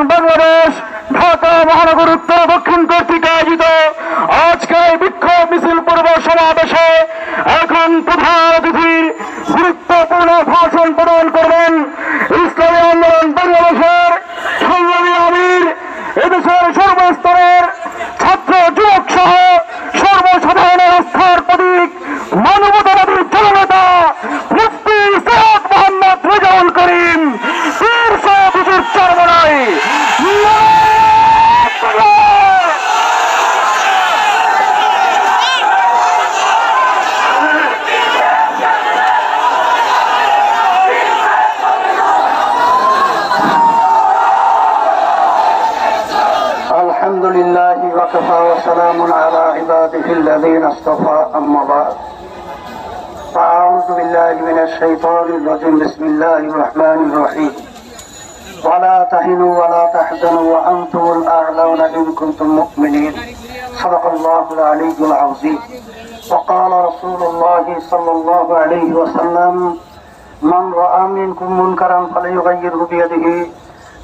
আন্দোলন বাংলাদেশ ঢাকা মহানগর উত্তর দক্ষিণ কর্তৃক আয়োজিত আজকে বিক্ষোভ মিছিল পূর্ব সমাবেশে এখন প্রধান অতিথির গুরুত্বপূর্ণ ভাষণ প্রদান করবেন ইসলামী আন্দোলন বাংলাদেশের সংগ্রামী আমির, এদেশের সর্বস্তরের ছাত্র الذين اصطفى أما بعد فأعوذ بالله من الشيطان الرجيم بسم الله الرحمن الرحيم ولا تهنوا ولا تحزنوا وأنتم الأعلون إن كنتم مؤمنين صدق الله العلي العظيم وقال رسول الله صلى الله عليه وسلم من رأى منكم منكرا فليغيره بيده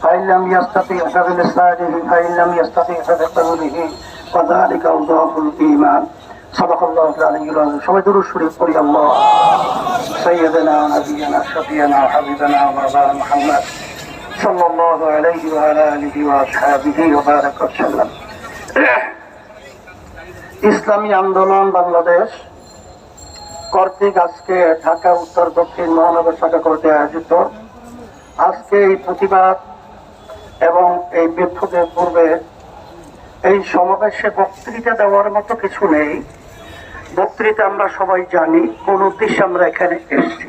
فإن لم يستطيع فبلسانه فإن لم يستطيع فبقلبه وذلك أضعف الإيمان صدق الله العلي العظيم সবাই দুরূদ শরীফ পড়ি আল্লাহ سيدنا ونبينا شفينا وحبيبنا ومولانا محمد صلى الله عليه وعلى آله وأصحابه وبارك وسلم ইসলামী আন্দোলন বাংলাদেশ কর্তৃক আজকে ঢাকা উত্তর দক্ষিণ মহানগর শাখা কর্তৃক আয়োজিত আজকে এই প্রতিবাদ এবং এই বিক্ষোভের পূর্বে এই সমাবেশে বক্তৃতা দেওয়ার মতো কিছু নেই বক্তৃতা আমরা সবাই জানি, কোন উদ্দেশ্যে আমরা এখানে এসেছি।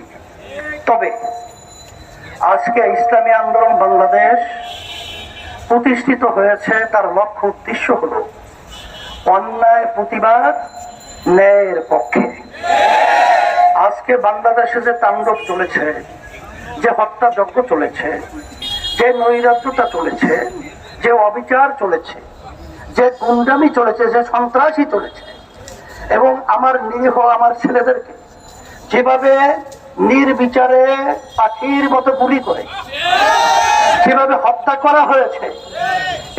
তবে আজকে ইসলামী আন্দোলন বাংলাদেশ প্রতিষ্ঠিত হয়েছে, তার লক্ষ্য উদ্দেশ্য হলো অন্যায়, প্রতিবাদ, ন্যায়ের পক্ষে। আজকে বাংলাদেশে যে তাণ্ডব চলেছে, যে হত্যা হত্যাযজ্ঞ চলেছে, যে নৈরাজ্যতা চলেছে, যে অবিচার চলেছে, যে গুন্ডামি চলেছে, যে সন্ত্রাসী চলেছে এবং আমার নিরীহ আমার ছেলেদেরকে যেভাবে নির্বিচারে পাখির মতো গুলি করে, যেভাবে হত্যা করা হয়েছে,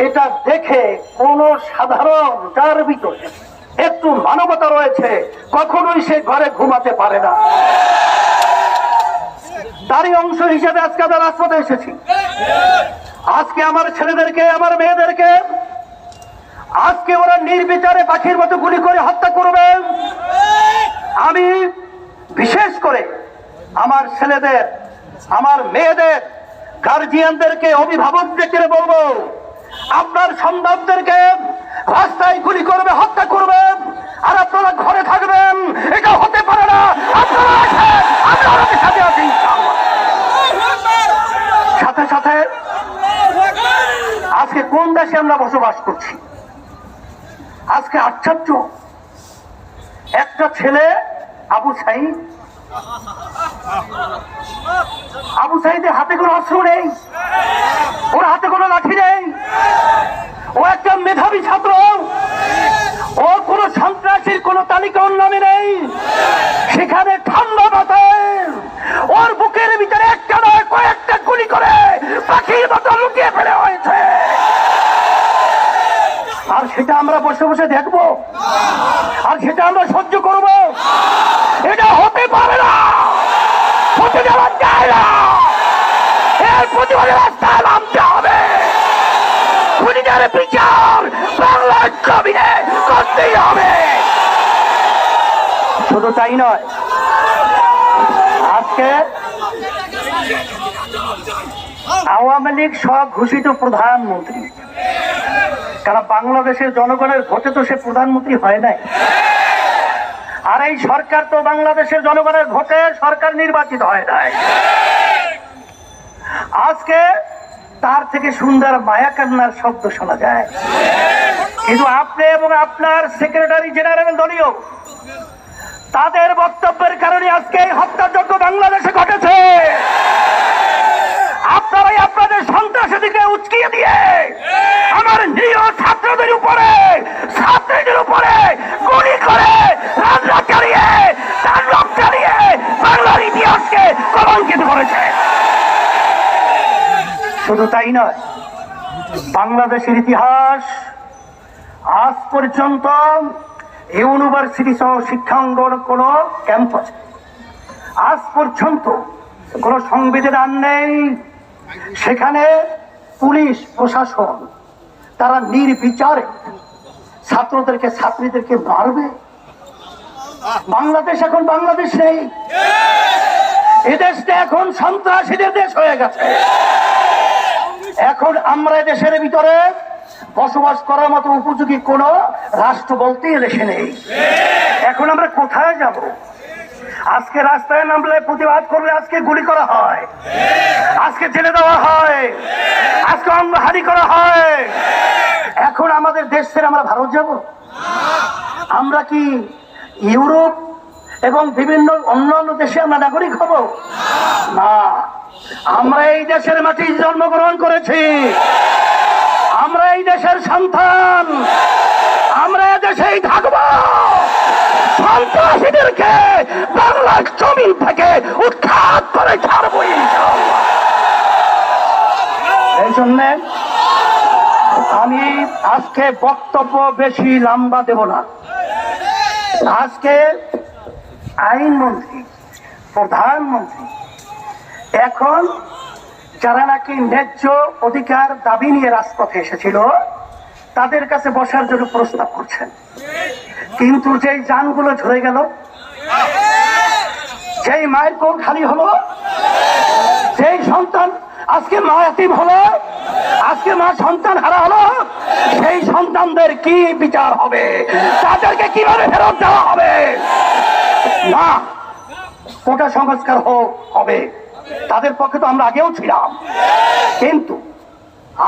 এটা দেখে কোন সাধারণ যার ভিতরে একটু মানবতা রয়েছে, কখনোই সে ঘরে ঘুমাতে পারে না। তারই অংশ হিসেবে আজকে আমরা রাজপথে এসেছি। আজকে আমার ছেলেদেরকে, আমার মেয়েদেরকে, আজকে ওরা নির্বিচারে পাখির মতো গুলি করে হত্যা করবে। আমি বিশেষ করে আমার ছেলেদের, আমার মেয়েদের গার্জিয়ানদেরকে অভিভাবকদেরকে বলব, আপনার সন্তানদেরকে রাস্তায় গুলি করবে, হত্যা করবে, আর আপনারা ঘরে থাকবেন, এটা হতে পারে না। সাথে সাথে আজকে কোন দেশে আমরা বসবাস করছি? আজকে আশ্চর্য। একটা ছেলে আবু সাইদ? আবু সাইদের হাতে কোনো অস্ত্র নেই। ওর হাতে কোনো লাঠি নেই। ও একটা মেধাবী ছাত্র। ও কোনো সন্ত্রাসীর কোনো তালিকা ওর নামে নেই। সেখানে ঠান্ডা মাথায় ওর বুকের ভিতরে একটা নয় কয়েকটা গুলি করে পাখির মতো লুকিয়ে ফেলে হয়েছে। আর সেটা আমরা বসে বসে দেখব। আর সেটা আমরা সহ্য করব এটা হতে পারে না হতে দেওয়া যায় না এর হবে। খুনিদের বিচার বাংলার জমিনে করতেই হবে। শুধু তাই নয়, আজকে আওয়ামী লীগ স্বঘোষিত প্রধানমন্ত্রী। কারণ বাংলাদেশের জনগণের ভোটে তো সে প্রধানমন্ত্রী হয় নাই। আর এই সরকার তো বাংলাদেশের জনগণের ভোটে সরকার নির্বাচিত হয় নাই। আজকে তার থেকে সুন্দর মায়া কান্নার শব্দ শোনা যায়। কিন্তু আপনি এবং আপনার সেক্রেটারি জেনারেল দলীয়, তাদের বক্তব্যের কারণে আজকে এই হত্যাযজ্ঞ বাংলাদেশে ঘটেছে। আপনারাই আপনাদের সন্ত্রাসীদেরকে উচকিয়ে দিয়ে আমার নিরীহ ছাত্রদের উপরে ছাত্রীদের উপরে গুলি করে রান্না চালিয়ে তাণ্ডব চালিয়ে বাংলার ইতিহাসকে কলঙ্কিত করেছে শুধু তাই নয় বাংলাদেশের ইতিহাস আজ পর্যন্ত ইউনিভার্সিটি সহ শিক্ষাঙ্গন কোন ক্যাম্পাস আজ পর্যন্ত কোন সংবিধান নেই। সেখানে পুলিশ প্রশাসন তারা নির্বিচারে ছাত্রদেরকে ছাত্রীদেরকে মারবে। বাংলাদেশ এখন বাংলাদেশ নেই। এদেশটা এখন সন্ত্রাসীদের দেশ হয়ে গেছে। এখন আমরা দেশের ভিতরে বসবাস করার মতো উপযোগী কোন রাষ্ট্র বলতে এদেশে নেই। এখন আমরা কোথায় যাব? আজকে রাস্তায় নামলে প্রতিবাদ করলে আজকে গুলি করা হয়। আজকে জেলে দেওয়া হয়। আজকে অঙ্গহানি করা হয়। এখন আমাদের দেশ ছেড়ে আমরা ভারত যাব? আমরা কি ইউরোপ এবং বিভিন্ন অন্যান্য দেশে আমরা নাগরিক হব? না। আমরা এই দেশের মাটি জন্মগ্রহণ করেছি। আমরা এই দেশের সন্তান। আমরা দেশেই থাকব। সন্ত্রাসীদেরকে বাংলার জমিন থেকে উৎখাত করে ছাড়বো এই জন্য আমি আজকে বক্তব্য বেশি লম্বা দেব না। আজকে আইনমন্ত্রী, প্রধানমন্ত্রী এখন যারা নাকি ন্যায্য অধিকার দাবি নিয়ে রাজপথে এসেছিল, তাদের কাছে বসার জন্য প্রস্তাব করছেন। কিন্তু যেই যানগুলো ঝরে গেল, যেই মায়ের কোল খালি হলো, যেই সন্তান আজকে মা এতিম হলো, আজকে মা সন্তান হারা হলো, সেই সন্তানদের কি বিচার হবে? তাদেরকে কীভাবে ফেরত দেওয়া হবে? না, কোটা সংস্কার হোক, হবে। তাদের পক্ষে তো আমরা আগেও ছিলাম। কিন্তু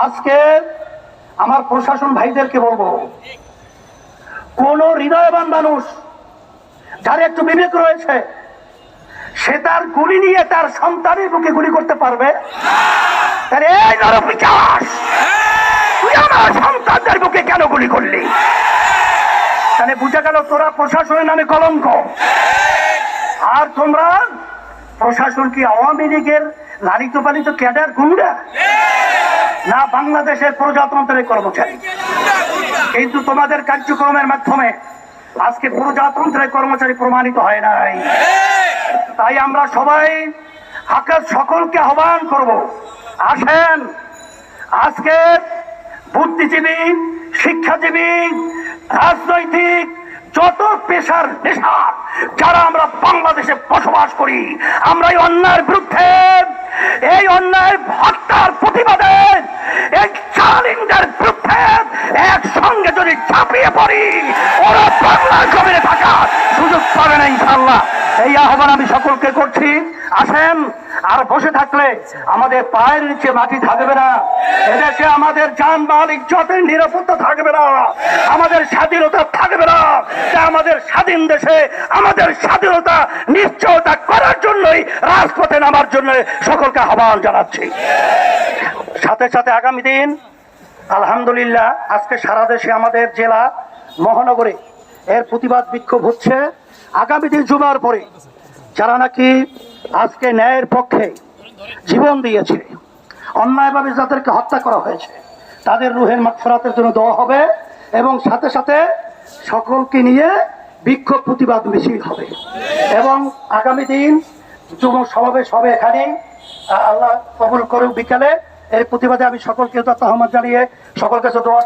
আজকে আমার প্রশাসন ভাইদেরকে বলব, কোন হৃদয়বান মানুষ যার একটু বিবেক রয়েছে, সে তার গুলি নিয়ে তার সন্তানের বুকে গুলি করতে পারবে? তুই সন্তানদের বুকে কেন গুলি করলি? তাহলে বুঝা গেল তোরা প্রশাসনের নামে কলঙ্ক। আর তোমরা প্রশাসন কি আওয়ামী লীগের লালিত পালিত ক্যাডার গুন্ডা? না বাংলাদেশের প্রজাতন্ত্রের কর্মচারী। কিন্তু তোমাদের কার্যক্রমের মাধ্যমে আজকে প্রজাতন্ত্রের কর্মচারী প্রমাণিত হয় নাই। তাই আমরা সবাই আকাশ সকলকে আহ্বান করব, আসেন। আজকে বুদ্ধিজীবী, শিক্ষাজীবী, রাজনৈতিক যত পেশার নেশা যারা আমরা বাংলাদেশে বসবাস করি, আমরা এই অন্যায়ের বিরুদ্ধে, এই অন্যায় হত্যার প্রতিবাদে, এই চালিংদের বিরুদ্ধে একসঙ্গে যদি ঝাঁপিয়ে পড়ি, ওরা বাংলার জমিনে থাকার সুযোগ পাবে না ইনশাল্লাহ এই আহ্বান আমি সকলকে করছি। আসেন আর বসে থাকলে আমাদের পায়ের নিচে মাটি থাকবে না। এদেশে আমাদের যান মালিক ইজ্জতের নিরাপত্তা থাকবে না। আমাদের স্বাধীনতা থাকবে না। আমাদের স্বাধীন দেশে আমাদের স্বাধীনতা নিশ্চয়তা করার জন্যই, রাজপথে নামার জন্য সকলকে আহ্বান জানাচ্ছি। সাথে সাথে আগামী দিন, আলহামদুলিল্লাহ, আজকে সারা দেশে আমাদের জেলা মহানগরে এর প্রতিবাদ বিক্ষোভ হচ্ছে। আগামী দিন জুমার পরে যারা নাকি আজকে ন্যায়ের পক্ষে জীবন দিয়েছে, অন্যায়ভাবে যাদেরকে হত্যা করা হয়েছে, তাদের রুহের মাগফিরাতের জন্য দেওয়া হবে এবং সাথে সাথে সকলকে নিয়ে বিক্ষোভ প্রতিবাদ মিছিল হবে। এবং আগামী দিন যুব সমাবেশ হবে এখানে আল্লাহ কবুল করুক বিকালে। এর প্রতিবাদে আমি সকলকে তথ্য জানিয়ে সকল কাছে দোয়া